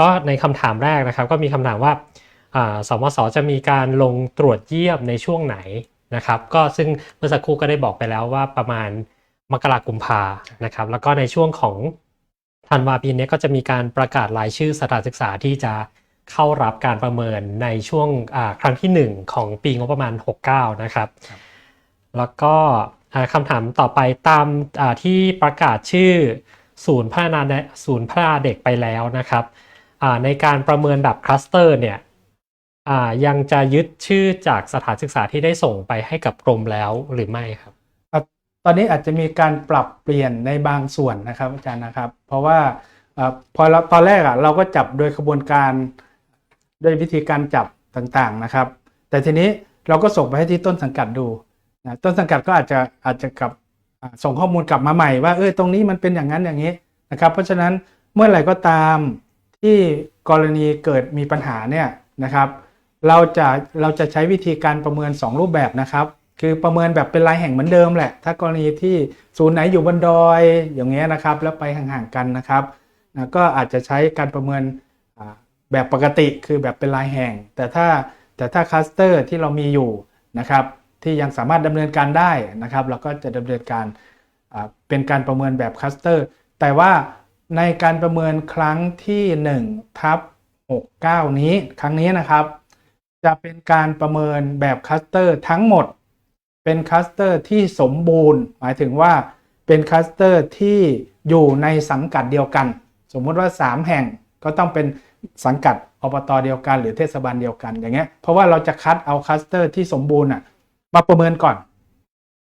ก็ในคำถามแรกนะครับ ก็มีคำถามว่าสมสจะมีการลงตรวจเยี่ยมในช่วงไหนนะครับ ก็ซึ่งเมื่อสักครู่ก็ได้บอกไปแล้วว่าประมาณมกราคมกุมภานะครับ แล้วก็ในช่วงของธันวาปีนี้ก็จะมีการประกาศรายชื่อสถานศึกษาที่จะเข้ารับการประเมินในช่วงครั้งที่หนึ่งของปีงบประมาณ 69 นะครับครับ แล้วก็คำถามต่อไปตามที่ประกาศชื่อศูนย์พัฒนาศูนย์พัฒนาเด็กไปแล้วนะครับ ในการประเมินแบบคลัสเตอร์เนี่ยยังจะยึดชื่อจากสถานศึกษาที่ได้ส่งไปให้กับกรมแล้วหรือไม่ครับ ตอนนี้อาจจะมีการปรับเปลี่ยนในบางส่วนนะครับอาจารย์นะครับ เพราะว่าอพอเราตอนแรกอะเราก็จับโดยขบวนการด้วยวิธีการจับต่างๆนะครับ แต่ทีนี้เราก็ส่งไปให้ที่ต้นสังกัดดูนะต้นสังกัดก็อาจจะอาจจะกลับส่งข้อมูลกลับมาใหม่ว่าเออตรงนี้มันเป็นอย่างนั้นอย่างนี้นะครับ เพราะฉะนั้นเมื่อไหร่ก็ตาม ที่กรณีเกิดมีปัญหาเนี่ยนะครับเราจะเราจะใช้วิธีการประเมิน 2 รูปแบบนะครับ คือประเมินแบบเป็นรายแห่งเหมือนเดิมแหละ ถ้ากรณีที่ศูนย์ไหนอยู่บนดอยอย่างเงี้ยนะครับ แล้วไปห่างๆกันนะครับนะก็อาจจะใช้การประเมินแบบปกติคือแบบเป็นรายแห่ง แต่ถ้าแต่ถ้าคลัสเตอร์ที่เรามีอยู่นะครับ ที่ยังสามารถดำเนินการได้นะครับ เราก็จะดำเนินการเป็นการประเมินแบบคลัสเตอร์ แต่ว่า ในการประเมินครั้งที่1ทับ69 นี้ครั้งนี้นะครับ จะเป็นการประเมินแบบคลัสเตอร์ทั้งหมด เป็นคลัสเตอร์ที่สมบูรณ์ หมายถึงว่าเป็นคลัสเตอร์ที่อยู่ในสังกัดเดียวกัน สมมุติว่า 3 แห่งก็ต้องเป็นสังกัดอบตเดียวกัน หรือเทศบาลเดียวกันอย่างเงี้ยเพราะว่าเราจะคัดเอาคลัสเตอร์ที่สมบูรณ์อะมาประเมินก่อน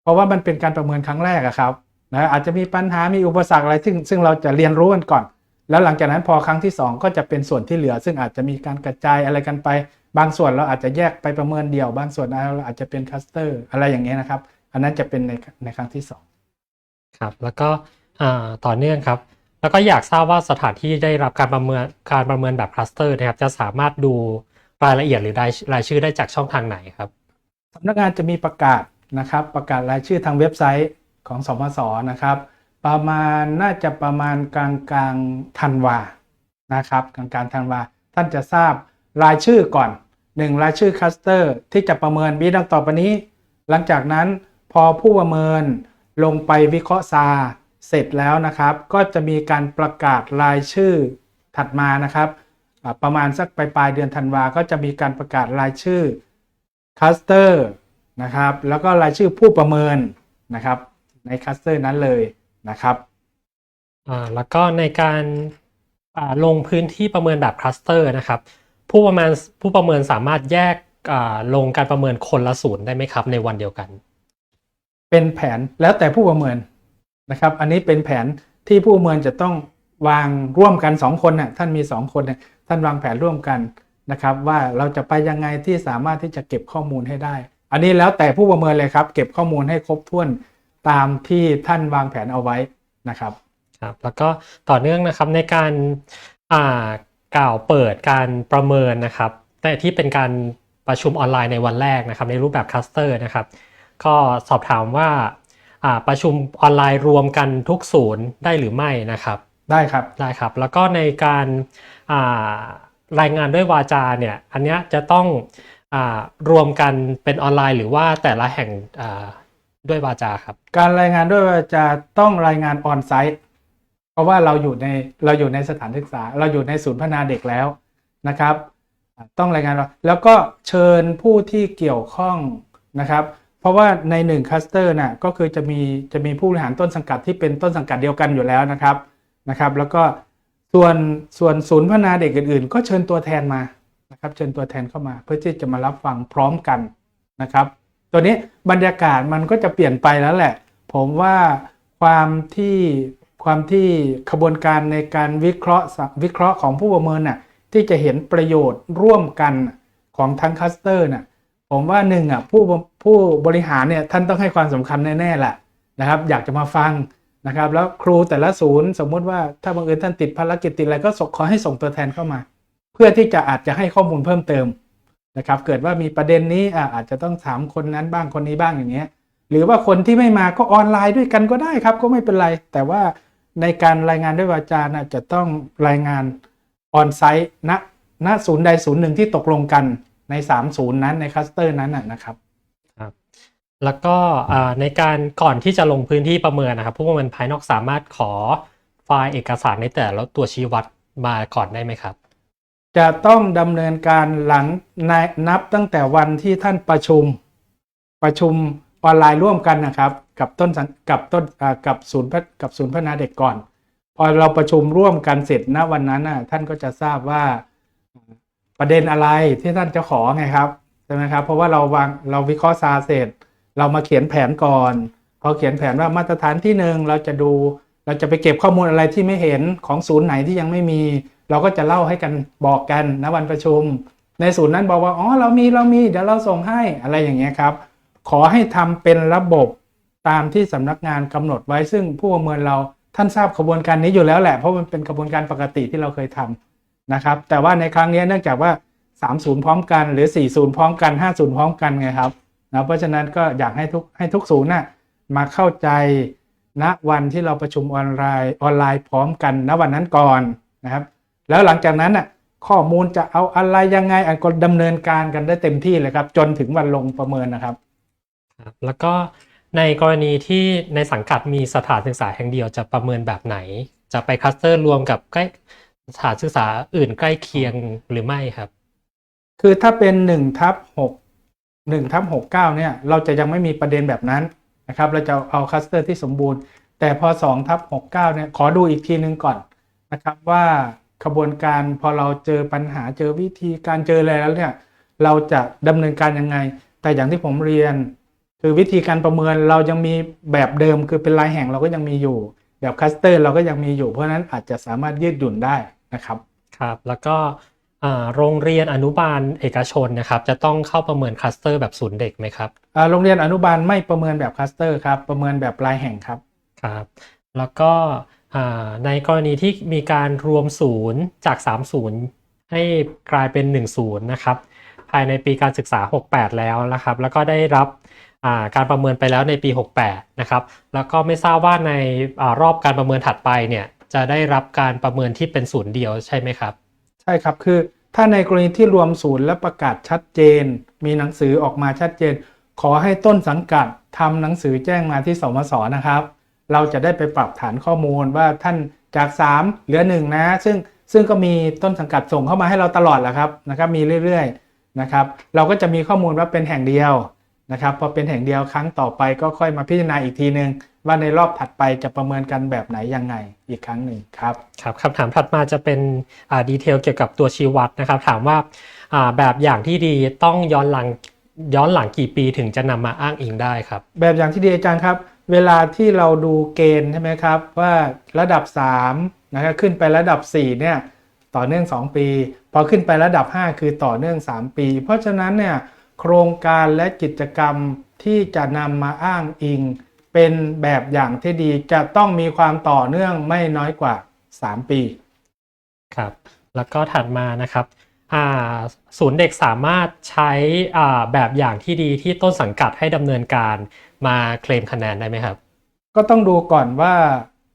เพราะว่ามันเป็นการประเมินครั้งแรกอะครับ นะอาจจะมีปัญหามีอุปสรรคอะไรซึ่งซึ่งเราจะเรียนรู้กันก่อน แล้วหลังจากนั้นพอครั้งที่ 2 ก็จะเป็นส่วนที่เหลือ ซึ่งอาจจะมีการกระจายอะไรกันไป บางส่วนเราอาจจะแยกไปประเมินเดี่ยว บางส่วนเราอาจจะเป็นคลัสเตอร์อะไรอย่างเงี้ยนะครับ อันนั้นจะเป็นในในครั้งที่ 2 ครับ แล้วก็อ่าต่อเนื่องครับ แล้วก็อยากทราบว่าสถานที่ได้รับการประเมินการประเมินแบบคลัสเตอร์นะครับจะสามารถดูรายละเอียดหรือรายรายชื่อได้จากช่องทางไหนครับสำนักงานจะมีประกาศนะครับประกาศรายชื่อทางเว็บไซต์ ของสมสนะครับ ประมาณน่าจะประมาณกลางกลางธันวานะครับกลางกลางธันวาท่านจะทราบรายชื่อก่อนหนึ่งรายชื่อคลัสเตอร์ที่จะประเมินมีดังต่อไปนี้ หลังจากนั้นพอผู้ประเมินลงไปวิเคราะห์ซาเสร็จแล้วนะครับ ก็จะมีการประกาศรายชื่อถัดมานะครับประมาณสักปลายปลายเดือนธันวาก็จะมีการประกาศรายชื่อคัสเตอร์นะครับ แล้วก็รายชื่อผู้ประเมินนะครับ ในคัสเตอร์นั้นเลยนะครับอ่าแล้วก็ในการอ่าลงพื้นที่ประเมินแบบคลัสเตอร์นะครับ ผู้ประเมินผู้ประเมินสามารถแยกอ่าลงการประเมินคนละศูนย์ได้ไหมครับ ในวันเดียวกัน เป็นแผนแล้วแต่ผู้ประเมินนะครับ อันนี้เป็นแผนที่ผู้ประเมินจะต้องวางร่วมกัน 2 คนน่ะท่านมี 2 คนเนี่ยท่านวางแผนร่วมกันนะครับ ว่าเราจะไปยังไงที่สามารถที่จะเก็บข้อมูลให้ได้ อันนี้แล้วแต่ผู้ประเมินเลยครับ เก็บข้อมูลให้ครบถ้วน ตามที่ท่านวางแผนเอาไว้นะครับครับแล้วก็ต่อเนื่องนะครับในการอ่ากล่าวเปิดการประเมินนะครับแต่ที่เป็นการประชุมออนไลน์ในวันแรกนะครับในรูปแบบคลัสเตอร์นะครับก็สอบถามว่าอ่าประชุมออนไลน์รวมกันทุกศูนย์ได้หรือไม่นะครับได้ครับได้ครับ แล้วก็ในการอ่ารายงานด้วยวาจาเนี่ยอันเนี้ยจะต้องอ่ารวมกันเป็นออนไลน์ หรือว่าแต่ละแห่งอ่า ด้วยวาจาครับ การรายงานด้วยวาจะต้องรายงานออนไซต์เพราะว่าเราอยู่ในเราอยู่ในสถานศึกษา เราอยู่ในศูนย์พัฒนาเด็กแล้วนะครับ ต้องรายงานแล้วก็เชิญผู้ที่เกี่ยวข้องนะครับ เพราะว่าในหนึ่งคลัสเตอร์น่ะก็คือจะมีจะมีผู้บริหารต้นสังกัดที่เป็นต้นสังกัดเดียวกันอยู่แล้วนะครับนะครับ แล้วก็ส่วนส่วนศูนย์พัฒนาเด็กอื่นๆ ก็เชิญตัวแทนมานะครับ เชิญตัวแทนเข้ามาเพื่อที่จะมารับฟังพร้อมกันนะครับ ตัวนี้บรรยากาศมันก็จะเปลี่ยนไปแล้วแหละ ผมว่าความที่ความที่ขบวนการในการวิเคราะห์วิเคราะห์ของผู้ประเมินน่ะที่จะเห็นประโยชน์ร่วมกันของทั้งคัสเตอร์น่ะผมว่าหนึ่งอะผู้ผู้บริหารเนี่ยท่านต้องให้ความสำคัญแน่ๆแหละนะครับ อยากจะมาฟังนะครับแล้วครูแต่ละศูนย์สมมุติว่าถ้าบังเอิญท่านติดภารกิจติดอะไรก็ส่งขอให้ส่งตัวแทนเข้ามา เพื่อที่จะอาจจะให้ข้อมูลเพิ่มเติม นะครับเกิดว่ามีประเด็นนี้อาจจะต้องถามคนนั้นบ้างคนนี้บ้างอย่างเงี้ยหรือว่าคนที่ไม่มาก็ออนไลน์ด้วยกันก็ได้ครับ ก็ไม่เป็นไร แต่ว่าในการรายงานด้วยวาจานะจะต้องรายงานออนไซต์ณณศูนย์ใดศูนย์หนึ่งที่ตกลงกันใน3ศูนย์นั้นในคลัสเตอร์นั้นนะนะครับ แล้วก็ในการก่อนที่จะลงพื้นที่ประเมินนะครับ ผู้ประเมินภายนอกสามารถขอไฟล์เอกสารในแต่ละตัวชี้วัดมาก่อนได้ไหมครับ จะต้องดำเนินการหลังนนับตั้งแต่วันที่ท่านประชุม ประชุมออนไลน์ร่วมกันนะครับ กับต้นกับต้นกับศูนย์กับศูนย์พัฒนาเด็กก่อน พอเราประชุมร่วมกันเสร็จณวันนั้นน่ะท่านก็จะทราบว่าประเด็นอะไรที่ท่านจะขอไงครับใช่ไหมครับเพราะว่าเราวางเราวิเคราะห์ซาเสร็จ เรามาเขียนแผนก่อนพอเขียนแผนว่ามาตรฐานที่หนึ่งเราจะดู เราจะไปเก็บข้อมูลอะไรที่ไม่เห็นของศูนย์ไหนที่ยังไม่มี เราก็จะเล่าให้กันบอกกันณวันประชุม ในศูนย์นั้นบอกว่าอ๋อเรามีเรามีเดี๋ยวเราส่งให้อะไรอย่างเงี้ยครับ ขอให้ทำเป็นระบบตามที่สำนักงานกำหนดไว้ ซึ่งผู้ประเมินเราท่านทราบกระบวนการนี้อยู่แล้วแหละเพราะมันเป็นกระบวนการปกติที่เราเคยทำนะครับ แต่ว่าในครั้งนี้เนื่องจากว่า3ศูนย์พร้อมกันหรือ4ศูนย์พร้อมกัน5ศูนย์พร้อมกันไงครับนะเพราะฉะนั้นก็อยากให้ทุกให้ทุกศูนย์น่ะมาเข้าใจณวันที่เราประชุมออนไลน์ออนไลน์พร้อมกันณวันนั้นก่อนนะครับ แล้วหลังจากนั้นน่ะข้อมูลจะเอาอะไรยังไงอันก็ดำเนินการกันได้เต็มที่เลยครับ จนถึงวันลงประเมินนะครับครับ แล้วก็ในกรณีที่ในสังกัดมีสถานศึกษาแห่งเดียวจะประเมินแบบไหน จะไปคลัสเตอร์รวมกับใกล้สถานศึกษาอื่นใกล้เคียงหรือไม่ครับ คือถ้าเป็น1ทับ6 1ทับ69เนี่ย เราจะยังไม่มีประเด็นแบบนั้นนะครับ เราจะเอาคลัสเตอร์ที่สมบูรณ์ แต่พอ2ทับ69เนี่ยขอดูอีกทีนึงก่อนนะครับว่า ขบวนการพอเราเจอปัญหาเจอวิธีการเจออะไรแล้วเนี่ยเราจะดำเนินการยังไง แต่อย่างที่ผมเรียน คือวิธีการประเมินเรายังมีแบบเดิมคือเป็นรายแห่งเราก็ยังมีอยู่แบบคลัสเตอร์เราก็ยังมีอยู่เพราะฉะนั้นอาจจะสามารถยืดหยุ่นได้นะครับครับแล้วก็อ่าโรงเรียนอนุบาลเอกชนนะครับจะต้องเข้าประเมินคลัสเตอร์แบบศูนย์เด็กไหมครับอ่าโรงเรียนอนุบาลไม่ประเมินแบบคลัสเตอร์ครับประเมินแบบรายแห่งครับครับ แล้วก็อ่า ในกรณีที่มีการรวมศูนย์จาก3ศูนย์ให้กลายเป็น1ศูนย์นะครับ ภายในปีการศึกษา 68 แล้วนะครับ แล้วก็ได้รับาการประเมินไปแล้วในปี 68 นะครับ แล้วก็ไม่ทราบว่าในอารอบการประเมินถัดไปเนี่ยจะได้รับการประเมินที่เป็นศูนย์เดียวใช่ไหมครับ ใช่ครับคือถ้าในกรณีที่รวมศูนย์และประกาศชัดเจน มีหนังสือออกมาชัดเจน ขอให้ต้นสังกัดทำหนังสือแจ้งมาที่สมสนะครับ เราจะได้ไปปรับฐานข้อมูลว่าท่านจาก 3 เหลือ 1 นะ ซึ่งซึ่งก็มีต้นสังกัดส่งเข้ามาให้เราตลอดแหละครับนะครับ มีเรื่อยๆนะครับเราก็จะมีข้อมูลว่าเป็นแห่งเดียวนะครับพอเป็นแห่งเดียวครั้งต่อไปก็ค่อยมาพิจารณาอีกทีนึง ว่าในรอบถัดไปจะประเมินกันแบบไหนยังไงอีกครั้งหนึ่งครับครับคำถามถัดมาจะเป็นอ่าดีเทลเกี่ยวกับตัวชี้วัดนะครับ ถามว่าอ่าแบบอย่างที่ดีต้องย้อนหลังย้อนหลังกี่ปีถึงจะนำมาอ้างอิงได้ครับ แบบอย่างที่ดีอาจารย์ครับ เวลาที่เราดูเกณฑ์ใช่ไหมครับ ว่าระดับ3นะครับขึ้นไประดับ4เนี่ยต่อเนื่อง 2 ปี พอขึ้นไประดับ 5 คือต่อเนื่อง 3 ปี เพราะฉะนั้นเนี่ยโครงการและกิจกรรมที่จะนำมาอ้างอิง เป็นแบบอย่างที่ดีจะต้องมีความต่อเนื่องไม่น้อยกว่า 3 ปี ครับ แล้วก็ถัดมานะครับ ศูนย์เด็กสามารถใช้แบบอย่างที่ดีที่ต้นสังกัดให้ดำเนินการมาเคลมคะแนนได้ไหมครับ ก็ต้องดูก่อนว่า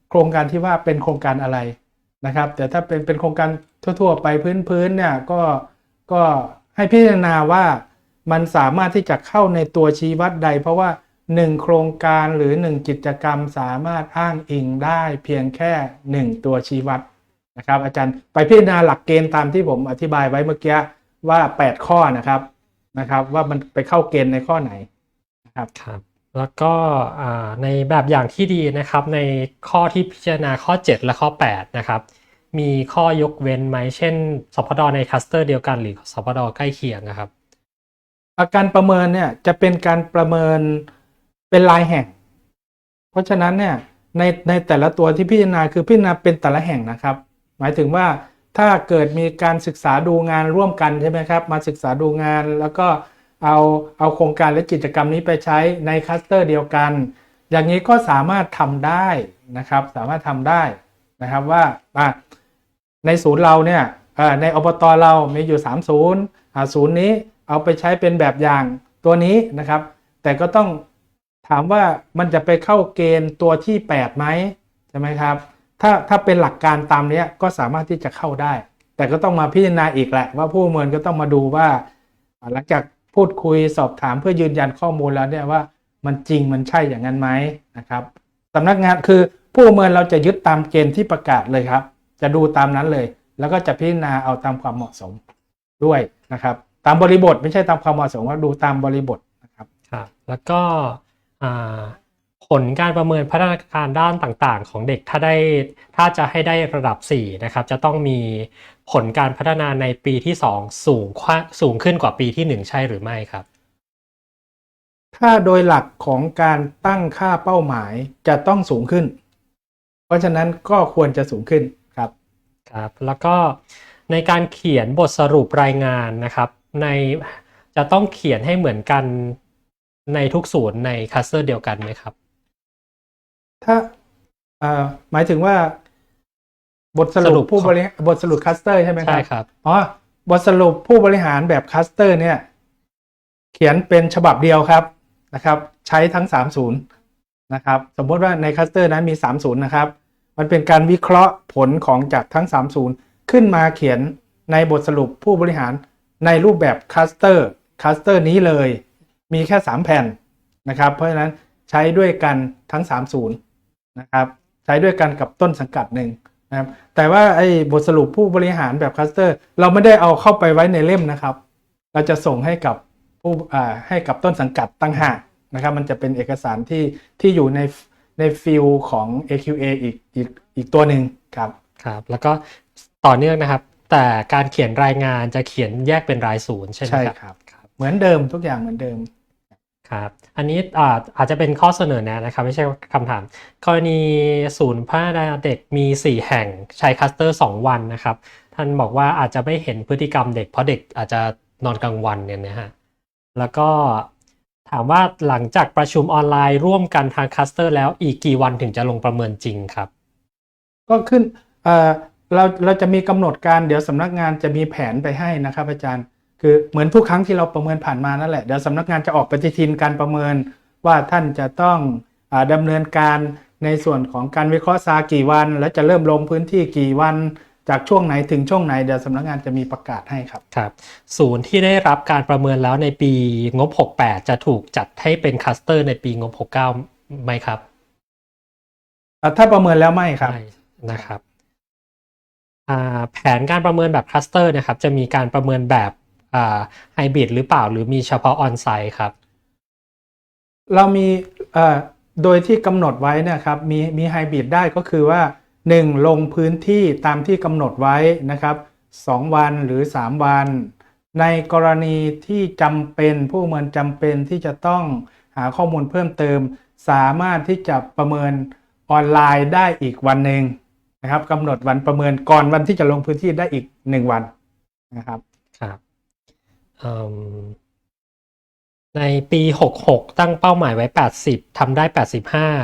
โครงการที่ว่าเป็นโครงการอะไรนะครับ แต่ถ้าเป็นเป็นโครงการทั่ว ๆ ไปพื้นๆเนี่ยก็ก็ให้พิจารณาว่ามันสามารถที่จะเข้าในตัวชี้วัดใด เพราะว่า 1 โครงการหรือ 1 กิจกรรมสามารถอ้างอิงได้เพียงแค่ 1 ตัวชี้วัด นะครับอาจารย์ไปพิจารณาหลักเกณฑ์ตามที่ผมอธิบายไว้เมื่อกี้ว่า 8 ข้อนะครับนะครับ ว่ามันไปเข้าเกณฑ์ในข้อไหนนะครับครับ แล้วก็อ่าในแบบอย่างที่ดีนะครับในข้อที่พิจารณาข้อ 7 และข้อ 8 นะครับ มีข้อยกเว้นไหมเช่นสพดในคลัสเตอร์เดียวกันหรือสพดใกล้เคียงนะครับอาการประเมินเนี่ยจะเป็นการประเมินเป็นรายแห่ง เพราะฉะนั้นเนี่ยในในแต่ละตัวที่พิจารณาคือพิจารณาเป็นแต่ละแห่งนะครับ หมายถึงว่าถ้าเกิดมีการศึกษาดูงานร่วมกันใช่ไหมครับ มาศึกษาดูงานแล้วก็เอาเอาโครงการและกิจกรรมนี้ไปใช้ในคลัสเตอร์เดียวกัน อย่างนี้ก็สามารถทำได้นะครับ สามารถทำได้นะครับว่าในศูนย์เราเนี่ยในอบตเรามีอยู่3ศูนย์ศูนย์นี้เอาไปใช้เป็นแบบอย่างตัวนี้นะครับ แต่ก็ต้องถามว่ามันจะไปเข้าเกณฑ์ตัวที่ 8 ไหมใช่ไหมครับ ถ้าถ้าเป็นหลักการตามนี้ก็สามารถที่จะเข้าได้ แต่ก็ต้องมาพิจารณาอีกแหละ ว่าผู้ประเมินก็ต้องมาดูว่าอ่า หลังจากพูดคุยสอบถามเพื่อยืนยันข้อมูลแล้วเนี่ยว่ามันจริงมันใช่อย่างนั้นไหมนะครับสำนักงานคือผู้ประเมินเราจะยึดตามเกณฑ์ที่ประกาศเลยครับ จะดูตามนั้นเลย แล้วก็จะพิจารณาเอาตามความเหมาะสมด้วยนะครับ ตามบริบทไม่ใช่ตามความเหมาะสมว่าดูตามบริบทนะครับครับ แล้วก็อ่า ผลการประเมินพัฒนาการด้านต่างๆ ของเด็กถ้าได้ถ้าจะให้ได้ระดับ 4 นะครับ จะต้องมีผลการพัฒนาในปีที่ 2 สูงกว่าสูงขึ้นกว่าปีที่ 1 ใช่หรือไม่ครับถ้าโดยหลักของการตั้งค่าเป้าหมายจะต้องสูงขึ้น เพราะฉะนั้นก็ควรจะสูงขึ้นครับครับแล้วก็ในการเขียนบทสรุปรายงานนะครับ ในจะต้องเขียนให้เหมือนกันในทุกศูนย์ในคลัสเตอร์เดียวกันไหมครับ ถ้าเอ่อหมายถึงว่า บทสสรุรุปปผู้บริบทสรุปคัสเตอร์ใช่ไหมครัใช่บครับอ๋อบทสรุปผู้บริหารแบบคัสเตอร์ เนี่ย เขียนเป็นฉบับเดียวครับนะครับ ใช้ทั้ง30นะครับ สมมติว่าในคัสเตอร์นั้นมี30นะครับ มันเป็นการวิเคราะห์ผลของจากทั้ง30ขึ้นมาเขียนในบทสรุปผู้บริหารในรูปแบบคัสเตอร์คัสเตอร์นี้เลย มีแค่ 3 แผ่นนะครับ เพราะฉะนั้นใช้ด้วยกันทั้ง 30 นะครับใช้ด้วยกันกับต้นสังกัดหนึ่งนะครับแต่ว่าไอ้บทสรุปผู้บริหารแบบคัสเตอร์ เราไม่ได้เอาเข้าไปไว้ในเล่มนะครับ เราจะส่งให้กับผู้อ่าให้กับต้นสังกัดตั้งหากนะครับมันจะเป็นเอกสารที่ที่อยู่ในในฟิลของ AQA อีกอีกอีกตัวหนึ่งครับครับแล้วก็ต่อเนื่องนะครับ แต่การเขียนรายงานจะเขียนแยกเป็นรายศูนย์ใช่ไหมใช่ครับครับ เหมือนเดิมทุกอย่างเหมือนเดิมครับ อันนี้อาอาจจะเป็นข้อเสนอแนะนะครับไม่ใช่คำถาม กรณีศูนย์พัฒนาเด็กมี 4 แห่งใช้คัสเตอร์ 2 วันนะครับ ท่านบอกว่าอาจจะไม่เห็นพฤติกรรมเด็กเพราะเด็กอาจจะนอนกลางวันเนี่ยนะฮะแล้วก็ถามว่าหลังจากประชุมออนไลน์ร่วมกันทางคัสเตอร์ แล้วอีกกี่วันถึงจะลงประเมินจริงครับ ก็ขึ้นเอ่อเราเราจะมีกำหนดการเดี๋ยวสำนักงานจะมีแผนไปให้นะครับ อาจารย์ คือเหมือนทุกครั้งที่เราประเมินผ่านมานั่นแหละเดี๋ยวสำนักงานจะออกปฏิทินการประเมินว่าท่านจะต้องอาดำเนินการในส่วนของการวิเคราะห์ซากี่วัน และจะเริ่มลงพื้นที่กี่วันจากช่วงไหนถึงช่วงไหนเดี๋ยวสำนักงานจะมีประกาศให้ครับครับศูนย์ที่ได้รับการประเมินแล้วในปีงบ 68 จะถูกจัดให้เป็นคลัสเตอร์ในปีงบ 69ไหมครับอะถ้าประเมินแล้วไม่ครับใช่นะครับอ่าแผนการประเมินแบบคลัสเตอร์นะครับจะมีการประเมินแบบอ่า ไฮบริดหรือเปล่าหรือมีเฉพาะออนไซต์ครับ เรามีเอ่อโดยที่กำหนดไว้เนะครับมีมีไฮบริดได้ก็คือว่า 1 ลงพื้นที่ตามที่กำหนดไว้นะครับ 2 วันหรือ 3 วัน ในกรณีที่จำเป็นผู้ประเมินจำเป็นที่จะต้องหาข้อมูลเพิ่มเติม สามารถที่จะประเมินออนไลน์ได้อีกวันหนึ่งนะครับกำหนดวันประเมินก่อนวันที่จะลงพื้นที่ได้อีก 1 วันนะครับครับเอิ่ม ในปี 66 ตั้งเป้าหมายไว้ 80ทำได้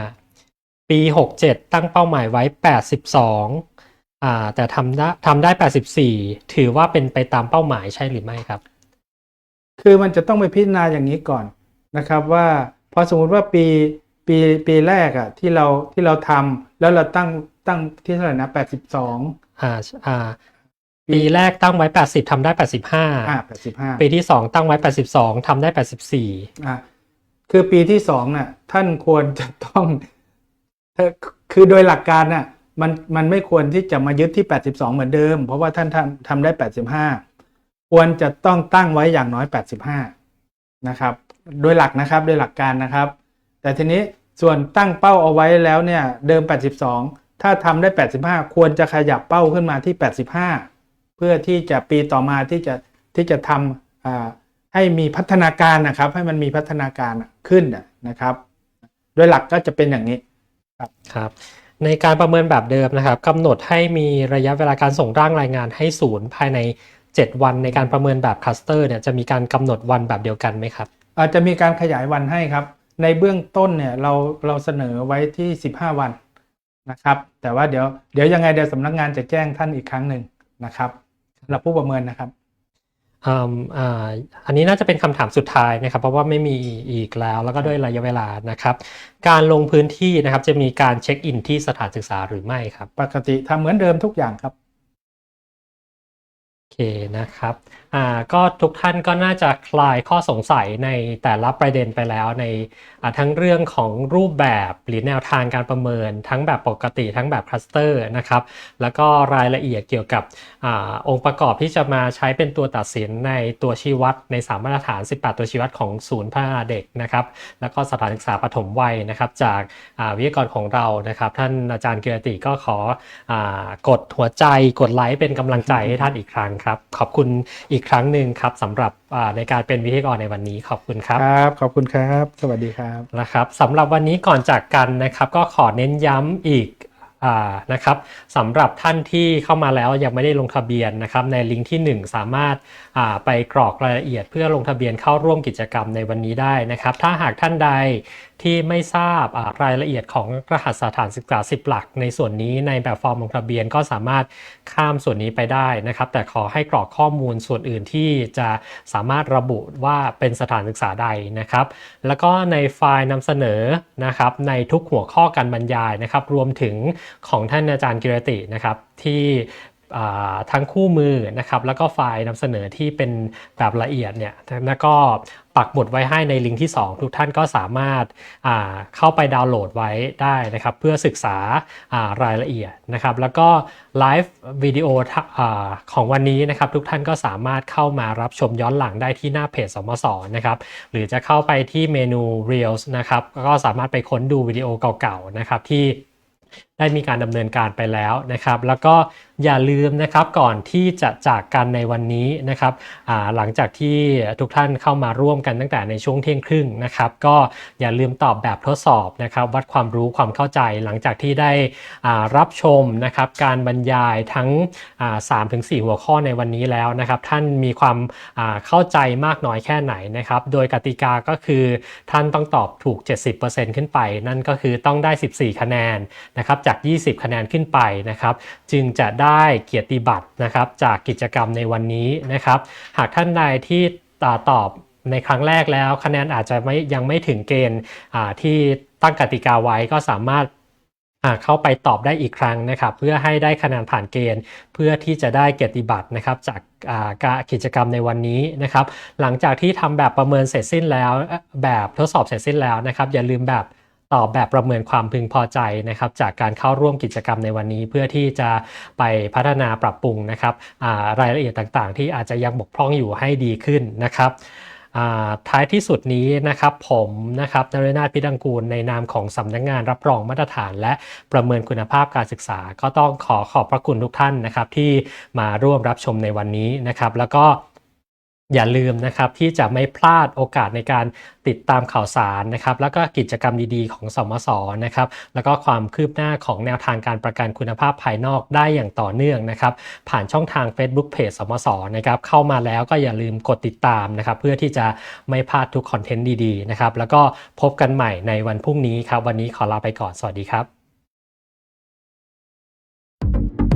85 ปี 67 ตั้งเป้าหมายไว้ 82อ่าแต่ทำได้ทำได้ 84 ถือว่าเป็นไปตามเป้าหมายใช่หรือไม่ครับ คือมันจะต้องไปพิจารณาอย่างนี้ก่อนนะครับว่าพอสมมุติว่าปีปีปีแรกอะที่เราที่เราทำแล้วเราตั้งตั้งที่เท่าไหร่นะ 82อ่าอ่า ปีแรกตั้งไว้ 80ทำได้อ่า85 85 ปีที่ 2 ตั้งไว้ 82ทำได้ 84 อ่าคือปีที่สองน่ะ ท่านควรจะต้องเอ่อคือโดยหลักการน่ะ มันมันไม่ควรที่จะมายึดที่ 82 เหมือนเดิม เพราะว่าท่านทำทำได้ 85 ควรจะต้องตั้งไว้อย่างน้อย 85 นะครับ โดยหลักนะครับโดยหลักการนะครับ แต่ทีนี้ส่วนตั้งเป้าเอาไว้แล้วเนี่ย เดิม 82 ถ้าทำได้ 85 ควรจะขยับเป้าขึ้นมาที่ 85 เพื่อที่จะปีต่อมาที่จะที่จะทำอ่าให้มีพัฒนาการนะครับ ให้มันมีพัฒนาการขึ้นน่ะนะครับ โดยหลักก็จะเป็นอย่างนี้ครับในการประเมินแบบเดิมนะครับกำหนดให้มีระยะเวลาการส่งร่างรายงานให้ศูนย์ภายใน 7 วันในการประเมินแบบคลัสเตอร์เนี่ยจะมีการกำหนดวันแบบเดียวกันไหมครับอาจจะมีการขยายวันให้ครับ ในเบื้องต้นเนี่ยเราเราเสนอไว้ที่ 15 วันนะครับ แต่ว่าเดี๋ยวเดี๋ยวยังไงเดี๋ยวสำนักงานจะแจ้งท่านอีกครั้งหนึ่งนะครับ สำหรับผู้ประเมินนะครับอืมอ่าอันนี้น่าจะเป็นคำถามสุดท้ายนะครับ เพราะว่าไม่มีอีกแล้วแล้วก็ด้วยระยะเวลานะครับ การลงพื้นที่นะครับจะมีการเช็คอินที่สถานศึกษาหรือไม่ครับ ปกติทำเหมือนเดิมทุกอย่างครับเคนะครับอ่าก็ทุกท่านก็น่าจะคลายข้อสงสัยในแต่ละประเด็นไปแล้วในทั้งเรื่องของรูปแบบหรือแนวทางการประเมิน ทั้งแบบปกติทั้งแบบคลัสเตอร์นะครับแล้วก็รายละเอียดเกี่ยวกับอาองค์ประกอบที่จะมาใช้เป็นตัวตัดสินในตัวชี้วัดในสามมาตรฐาน 18 ตัวชี้วัดของศูนย์พัฒนาเด็กนะครับแล้วก็สถานศึกษาปฐมวัยนะครับจากอ่าวิทยากรของเรานะครับ ท่านอาจารย์เกียรติก็ขออากดหัวใจกดไลค์เป็นกำลังใจให้ท่านอีกครั้งครับขอบคุณอีกครั้งหนึ่งครับสำหรับอ่าในการเป็นวิทยากรในวันนี้ขอบคุณครับครับขอบคุณครับ สวัสดีครับนะครับสำหรับวันนี้ก่อนจากกันนะครับ ก็ขอเน้นย้ำอีกอ่านะครับสำหรับท่านที่เข้ามาแล้วยังไม่ได้ลงทะเบียนนะครับในลิงก์ที่ 1 สามารถอ่าไปกรอกรายละเอียดเพื่อลงทะเบียนเข้าร่วมกิจกรรมในวันนี้ได้นะครับ ถ้าหากท่านใด ที่ไม่ทราบรายละเอียดของรหัสสถานศึกษา 10 หลัก ในส่วนนี้ในแบบฟอร์มลงทะเบียนก็สามารถข้ามส่วนนี้ไปได้นะครับ แต่ขอให้กรอกข้อมูลส่วนอื่นที่จะสามารถระบุว่าเป็นสถานศึกษาใดนะครับ แล้วก็ในไฟล์นำเสนอนะครับในทุกหัวข้อการบรรยายนะครับ รวมถึงของท่านอาจารย์กิรตินะครับที่ ทั้งคู่มือนะครับแล้วก็ไฟล์นำเสนอที่เป็นแบบละเอียดเนี่ยแล้วก็ปักหมุดไว้ให้ในลิงก์ที่ 2 ทุกท่านก็สามารถาเข้าไปดาวน์โหลดไว้ได้นะครับ เพื่อศึกษาารายละเอียดนะครับ แล้วก็ไลฟ์วิดีโอของวันนี้นะครับ ทุกท่านก็สามารถเข้ามารับชมย้อนหลังได้ที่หน้าเพจสมสนะครับ หรือจะเข้าไปที่เมนู Reels นะครับ ก็สามารถไปค้นดูวิดีโอเก่าๆนะครับที่ ได้มีการดำเนินการไปแล้วนะครับ แล้วก็อย่าลืมนะครับก่อนที่จะจากกันในวันนี้นะครับหลังจากที่ทุกท่านเข้ามาร่วมกันตั้งแต่ในช่วงเที่ยงครึ่งนะครับ ก็อย่าลืมตอบแบบทดสอบนะครับ วัดความรู้ความเข้าใจ หลังจากที่ได้รับชมนะครับการบรรยายทั้งสามถึงสี่หัวข้อในวันนี้แล้วนะครับ ท่านมีความเข้าใจมากน้อยแค่ไหนนะครับ โดยกติกาก็คือท่านต้องตอบถูก 70%ขึ้นไป นั่นก็คือต้องได้ 14 คะแนนนะครับจาก 20 คะแนนขึ้นไปนะครับ จึงจะได้เกียรติบัตรนะครับจากกิจกรรมในวันนี้นะครับ หากท่านใดที่ตอบในครั้งแรกแล้วคะแนนอาจจะไม่ยังไม่ถึงเกณฑ์ที่ตั้งกติกาไว้ก็สามารถเข้าไปตอบได้อีกครั้งนะครับ เพื่อให้ได้คะแนนผ่านเกณฑ์ เพื่อที่จะได้เกียรติบัตรนะครับจากกากิจกรรมในวันนี้นะครับ หลังจากที่ทำแบบประเมินเสร็จสิ้นแล้วแบบทดสอบเสร็จสิ้นแล้วนะครับ อย่าลืมแบบ ตอบแบบประเมินความพึงพอใจนะครับจากการเข้าร่วมกิจกรรมในวันนี้ เพื่อที่จะไปพัฒนาปรับปรุงนะครับรายละเอียดต่างๆ ที่อาจจะยังบกพร่องอยู่ให้ดีขึ้นนะครับท้ายที่สุดนี้นะครับผมนะครับนรนาถพิดังกูลในนามของสำนักงงานรับรองมาตรฐาน และประเมินคุณภาพการศึกษา ก็ต้องขอขอบพระคุณทุกท่านนะครับที่มาร่วมรับชมในวันนี้นะครับ แล้วก็ อย่าลืมนะครับที่จะไม่พลาดโอกาสในการติดตามข่าวสารนะครับแล้วก็กิจกรรมดีๆของสมสนะครับแล้วก็ความคืบหน้าของแนวทางการประกันคุณภาพภายนอกได้อย่างต่อเนื่องนะครับผ่านช่องทาง Facebook Page สมสนะครับเข้ามาแล้วก็อย่าลืมกดติดตามนะครับเพื่อที่จะไม่พลาดทุกคอนเทนต์ดีๆนะครับแล้วก็พบกันใหม่ในวันพรุ่งนี้ครับวันนี้ขอลาไปก่อนสวัสดีครับ